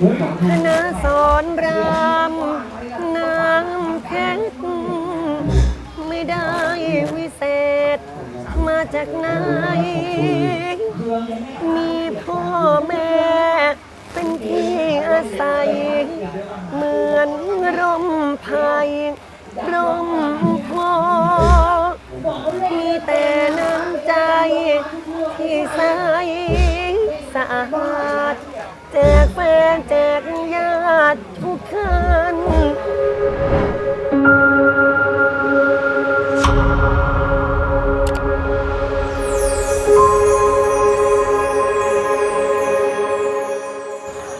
คณะสอนรามน้ำเพชรไม่ได้วิเศษ มาจากไหน มีพ่อแม่ เป็นที่อาศัย เหมือนร่มไผ่ร่มโพมีแต่น้ำใจที่ใสสะอาดแจกแฟนแจกญาติทุกท่าน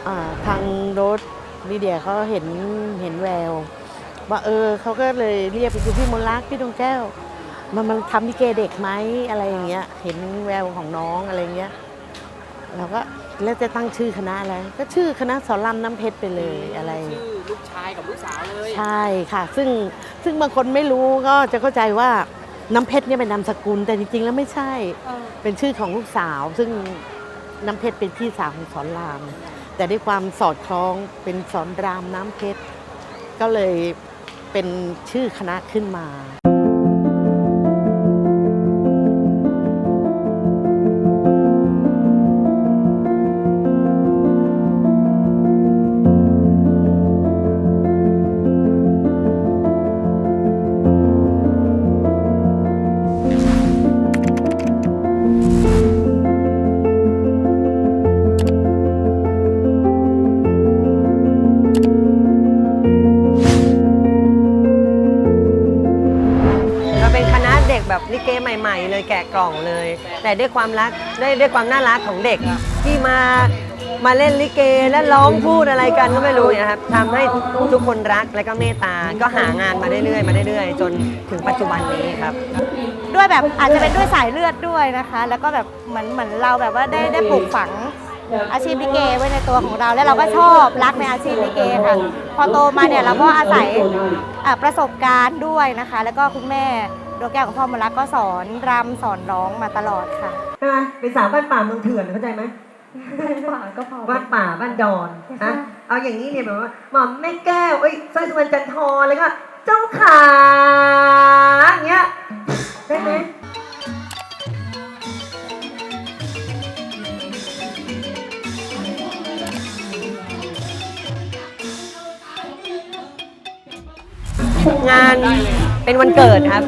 อ่าทางรถลีเดียเขาเห็นเห็นแวว ว่าเออเขาก็เลยเรียกไปคือพี่มนลักษ์พี่ดวงแก้ว มันมันทำลิเกเด็กไหมอะไรอย่างเงี้ย เห็นแววของน้องอะไรเงี้ย เราก็แล้วจะตั้งชื่อคณะอะไรก็ชื่อคณะสอนรามน้ำเพชรไปเลยอะไร ชื่อลูกชายกับลูกสาวเลยใช่ค่ะ ซึ่งซึ่งบางคนไม่รู้ก็จะเข้าใจว่าน้ำเพชรเนี่ยเป็นนามสกุล แต่จริงๆแล้วไม่ใช่เป็นชื่อของลูกสาว ซึ่งน้ำเพชรเป็นพี่สาวของสอนราม แต่ด้วยความสอดคล้องเป็นสอนรามน้ำเพชรก็เลยเป็นชื่อคณะขึ้นมาเรา กแบบลิเกใหม่ ๆ เลยแกะกล่องเลย แต่ด้วยความรักได้ด้วยความน่ารักของเด็กที่มามาเล่นลิเกและร้องพูดอะไรกันก็ไม่รู้เนี่ยครับทำให้ทุกคนรักและก็เมตตาก็หางานมาเรื่อยๆมาเรื่อยๆ จนถึงปัจจุบันนี้ครับ ด้วยแบบอาจจะเป็นด้วยสายเลือดด้วยนะคะ แล้วก็แบบเหมือนเหมือนเราแบบว่าได้ได้ปลูกฝังอาชีพลิเกไว้ในตัวของเราแล้วเราก็ชอบรักในอาชีพลิเกค่ะ พอโตมาเนี่ยเราก็อาศัยประสบการณ์ด้วยนะคะ แล้วก็คุณแม่ ดวงแก้วกับพ่อมนรักก็สอนรำสอนร้องมาตลอดค่ะ ใช่ไหมเป็นสาวบ้านป่าเมืองเถื่อนเข้าใจไหมก็พอ บ้านป่าบ้านดอนนะเอาอย่างนี้เนี่ยแบบว่าหม่อมแม่แก้วเอ้ยสร้อยสุวรรณจันทร์แล้วก็เจ้าขาอย่างเงี้ยได้ไหมงาน เป็นวันเกิดครับ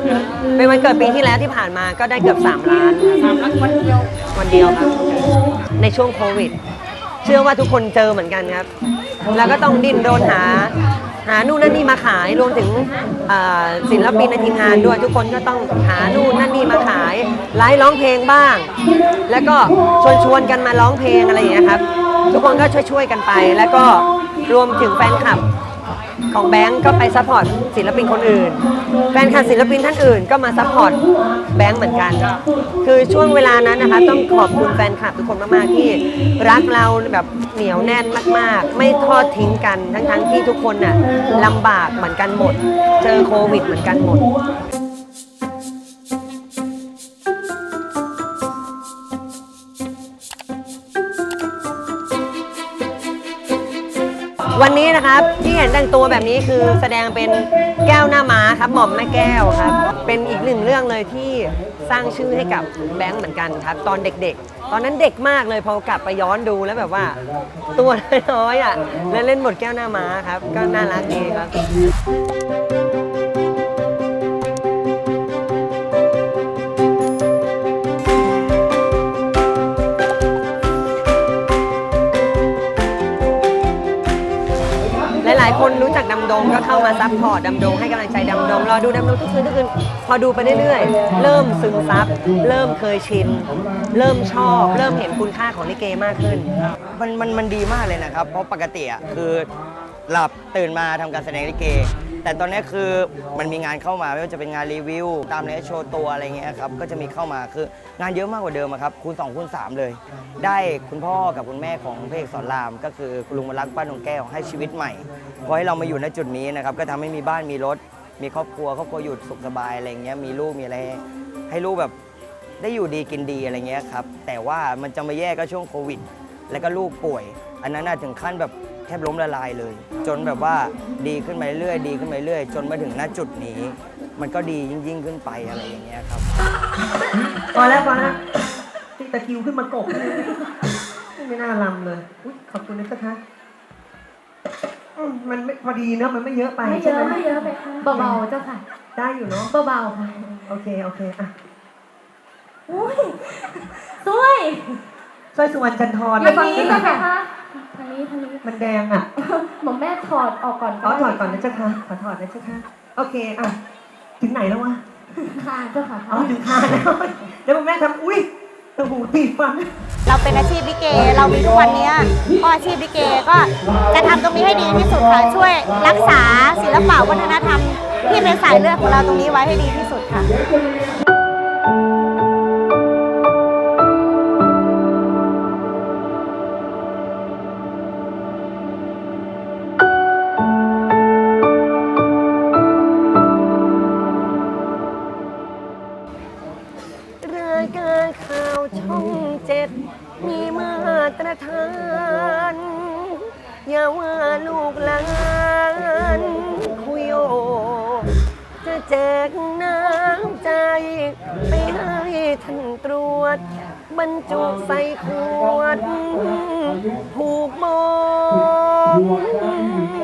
เป็นวันเกิดปีที่แล้วที่ผ่านมาก็ได้เกือบ 3 ล้านสามล้านวันเดียววันเดียวครับ ในช่วงโควิด เชื่อว่าทุกคนเจอเหมือนกันครับ แล้วก็ต้องดิ้นรนหา หานู่นนั่นนี่มาขายรวมถึงเอ่อศิลปินในทีมงานด้วยทุกคนก็ต้องหานู่นนั่นนี่มาขายไลฟ์ร้องเพลงบ้าง แล้วก็ชวนชวนๆกันมาร้องเพลงอะไรอย่างเงี้ยครับ ทุกคนก็ช่วยช่วยๆกันไป แล้วก็รวมถึงแฟนคลับ ของแบงก์ก็ไปซัพพอร์ตศิลปินคนอื่น แฟนคลับศิลปินท่านอื่นก็มาซัพพอร์ตแบงก์เหมือนกัน คือช่วงเวลานั้นนะคะ ต้องขอบคุณแฟนคลับทุกคนมากๆที่รักเราแบบเหนียวแน่นมากๆ ไม่ทอดทิ้งกันทั้งๆที่ทุกคนน่ะลำบากเหมือนกันหมด เจอโควิดเหมือนกันหมด วันนี้นะครับที่เห็นแต่งตัวแบบนี้คือแสดงเป็นแก้วหน้าม้าครับหม่อมแม่แก้วครับ เป็นอีกหนึ่งเรื่องเลยที่สร้างชื่อให้กับแบงค์เหมือนกันครับ ตอนเด็กๆ ตอนนั้นเด็กมากเลยพอกลับไปย้อนดูแล้วแบบว่า ตัวน้อยๆอะแล้วเล่นบทแก้วหน้าม้าครับ ก็น่ารักดีครับ เข้ามาซัพพอร์ตดำดงให้กำลังใจดำดงรอดูดำดงทุกคืนทุกคืนพอดูไปเรื่อยๆ เริ่มซึมซับเริ่มเคยชิน เริ่มชอบ เริ่มเห็นคุณค่าของลิเกมากขึ้น มันมันมันดีมากเลยนะครับ เพราะปกติอะคือหลับตื่นมาทำการแสดงลิเก แต่ตอนนี้คือมันมีงานเข้ามาไม่ว่าจะเป็นงานรีวิว ตามในโชว์ตัวอะไรเงี้ยครับก็จะมีเข้ามาคืองานเยอะมากกว่าเดิมอะครับคูณ2คูณ3เลย ได้คุณพ่อกับคุณแม่ของพระเอกสอนราม ก็คือคุณลุงมรักป้าดวงแก้วให้ชีวิตใหม่พอให้เรามาอยู่ในจุดนี้นะครับก็ทำให้มีบ้านมีรถ มีครอบครัวครอบครัวอยู่สุขสบายอะไรเงี้ยมีลูกมีอะไรให้ลูกแบบได้อยู่ดีกินดีอะไรเงี้ยครับแต่ว่ามันจะมาแย่ก็ช่วงโควิด แล้วก็ลูกป่วย อันนั้นถึงขั้นแบบ ทบล้มละลายเลย จนแบบว่าดีขึ้นมาเรื่อยๆดีขึ้นมาเรื่อยๆจนมาถึงณจุดนี้ มันก็ดียิ่งยิ่งๆขึ้นไปอะไรอย่างเงี้ยครับพอแล้วพอแล้วที่ตะคริวขึ้นมากบไม่น่าลำเลยอุ๊ยขอบคุณนะเจ้าคะอืมมันไม่พอดีเนอะมันไม่เยอะไปไม่เยใช่อะไหมไม่เยอะไปค่ะเบาๆเจ้าค่ะได้อยู่เนาะเบาๆค่ะโอเคโอเคอะอุ้ยสวย สร้อยสุวรรณจันทรทางนี้นะเจ้าค่ะทางนี้ทางนี้มันแดงอะหมอมแม่ถอดออกก่อนอ๋อถอดก่อนนะเจ้าค่ะขอถอดนะเจ้าค่ะโอเคอะถึงไหนแล้ววะค่ะเจ้าค่ะอ๋อถึงคานแล้วเดี๋ยวแม่ทำอุ้ยโอ้โหตีฟันเราเป็นอาชีพลิเก เรามีทุกวันเนี้ยเพราะอาชีพลิเกก็จะทำตรงนี้ให้ดีที่สุดค่ะ ช่วยรักษาศิลปะวัฒนธรรม ที่เป็นสายเลือดของเราตรงนี้ไว้ให้ดีที่สุดค่ะ ตรทานอย่าว่าลูกหลานคุยโอ จะแจกน้ำใจ ไปให้ท่านตรวจ บรรจุใส่ขวด ผูกมอง